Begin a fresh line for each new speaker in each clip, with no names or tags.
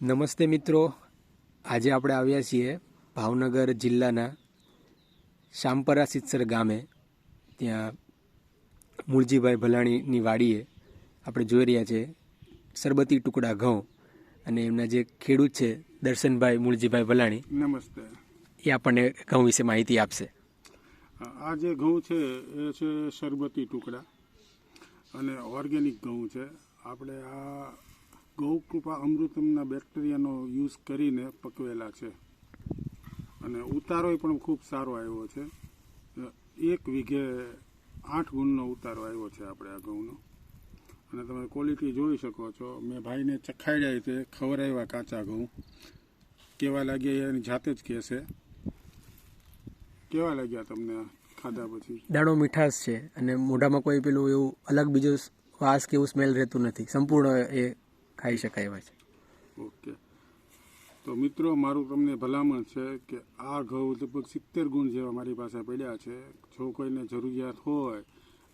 નમસ્તે મિત્રો. આજે આપણે આવ્યા છીએ ભાવનગર જિલ્લાના શામપરા સિત્સર ગામે. ત્યાં મૂળજીભાઈ ભલાણીની વાડીએ આપણે જોઈ રહ્યા છીએ સરબતી ટુકડા ઘઉં અને એમના જે ખેડૂત છે દર્શનભાઈ મૂળજીભાઈ ભલાણી
નમસ્તે.
એ આપણને ઘઉં વિશે માહિતી આપશે.
આ જે ઘઉં છે એ છે શરબતી ટુકડા અને ઓર્ગેનિક ઘઉં છે. આપણે આ ગૌ કૃપા અમૃતમના બેક્ટેરિયાનો યુઝ કરીને પકવેલા છે. અને ઉતારોય પણ ખૂબ સારો આવ્યો છે. એક વીઘે આઠ ગુણનો ઉતારો આવ્યો છે આપણે આ ઘઉંનો. અને તમે ક્વોલિટી જોઈ શકો છો. મેં ભાઈને ચખાડ્યા તે ખવરાવ્યા કાચા ઘઉં. કેવા લાગ્યા એની જાતે જ કહેશે. કેવા લાગ્યા તમને ખાધા પછી?
દાણો મીઠાશ છે અને મોઢામાં કોઈ પેલું એવું અલગ બીજો વાસ કે એવું સ્મેલ રહેતું નથી. સંપૂર્ણ એ ખાઈ શકાય એવા છે.
ઓકે. તો મિત્રો મારું તમને ભલામણ છે કે આ ઘઉં લગભગ સિત્તેર ગુણ જેવા મારી પાસે પડ્યા છે. જો કોઈને જરૂરિયાત હોય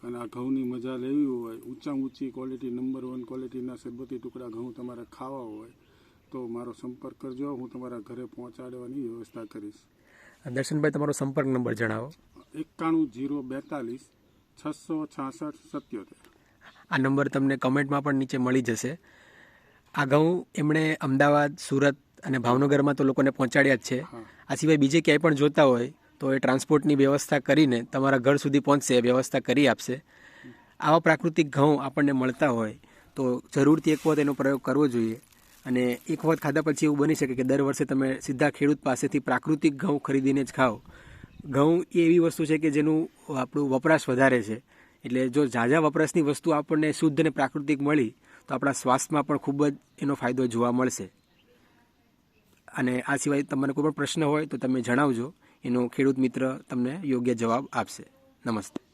અને આ ઘઉંની મજા લેવી હોય ઊંચા ઊંચી ક્વોલિટી નંબર વન ક્વોલિટીના સરબતી ટુકડા ઘઉં તમારે ખાવા હોય તો મારો સંપર્ક કરજો. હું તમારા ઘરે પહોંચાડવાની વ્યવસ્થા કરીશ.
દર્શનભાઈ તમારો સંપર્ક નંબર જણાવો.
એકાણું જીરો બેતાલીસ છસો છાસઠ સત્યોતેર.
આ નંબર તમને કમેન્ટમાં પણ નીચે મળી જશે. આ ઘઉં એમણે અમદાવાદ સુરત અને ભાવનગરમાં તો લોકોને પહોંચાડ્યા જ છે. આ સિવાય બીજે ક્યાંય પણ જોતા હોય તો એ ટ્રાન્સપોર્ટની વ્યવસ્થા કરીને તમારા ઘર સુધી પહોંચશે એ વ્યવસ્થા કરી આપશે. આવા પ્રાકૃતિક ઘઉં આપણને મળતા હોય તો જરૂરથી એક વખત એનો પ્રયોગ કરવો જોઈએ. અને એક વખત ખાધા પછી એવું બની શકે કે દર વર્ષે તમે સીધા ખેડૂત પાસેથી પ્રાકૃતિક ઘઉં ખરીદીને જ ખાઓ. ઘઉં એ એવી વસ્તુ છે કે જેનું આપણું વપરાશ વધારે છે. એટલે જો ઝાઝા વપરાશની વસ્તુ આપણને શુદ્ધ અને પ્રાકૃતિક મળી તો આપણા સ્વાસ્થ્યમાં પણ ખૂબ જ એનો ફાયદો જોવા મળશે. અને આ સિવાય તમને કોઈ પણ પ્રશ્ન હોય તો તમે જણાવજો. એનો ખેડૂત મિત્ર તમને યોગ્ય જવાબ આપશે. નમસ્તે.